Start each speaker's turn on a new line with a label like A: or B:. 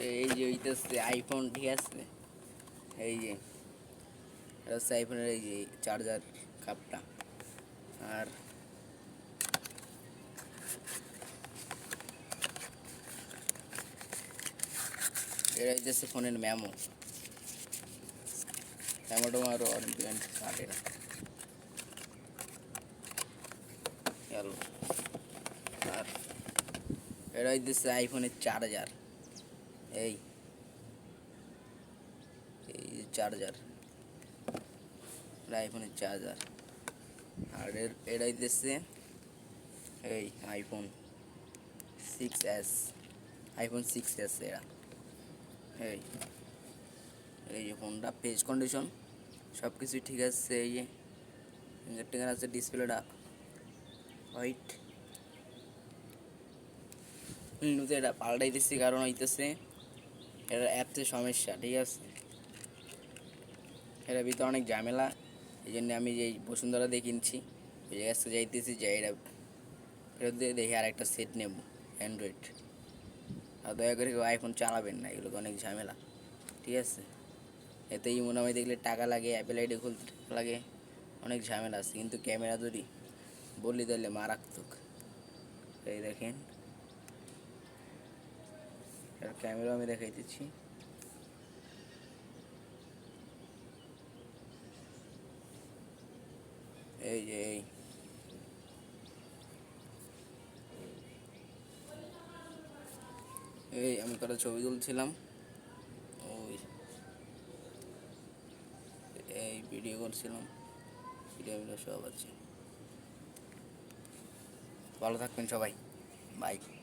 A: এই যে হইতেছে আইফোন ঠিক আছে? এই যে, এটা হচ্ছে আইফোনের এই যে চার্জার কাপটা আর এটা হইতেছে ফোনের ম্যামো ম্যামোটা আরও অনেক কাটে না আর এটা হইতেছে আইফোনের চার্জার এই এই চার্জার আইফোনের চার্জার আর এর এটা হইতেছে এই iPhone six S iPhone six S এরা। এই এই যে ফোনটা পেজ কন্ডিশন সব কিছুই ঠিক আছে, এই যে ফিঙ্গার টিঙ্গার আছে ডিসপ্লেটা হোয়াইট এটা পাল্টাইতেছি, কারণ হইতেছে এটা অ্যাপসের সমস্যা, ঠিক আছে? এটার ভিতরে অনেক ঝামেলা এই জন্য আমি যে বসুন্ধরা দিয়ে কিনছি, ওই জায়গায় যাইতেছি যে এটা ফেরত দিয়ে দেখি আর একটা সেট নেব অ্যান্ড্রয়েড আর দয়া করে কেউ আইফোন চালাবেন না এগুলো অনেক ঝামেলা, ঠিক আছে? এতে ইমোনামাই দেখলে টাকা লাগে অ্যাপেল আইডি খুলতে টাকা লাগে, অনেক ঝামেলা আছে, কিন্তু ক্যামেরা যদি বললি তাহলে মারাত্মক। এই দেখেন এর ক্যামেরা আমি দেখাইতেছি এই যে, এই। এই, আমি কটা ছবি তুলছিলাম। ওই। এই ভিডিও করছিলাম। ভিডিও ভিডিও সব আছে। ভালো থাকবেন সবাই। বাই।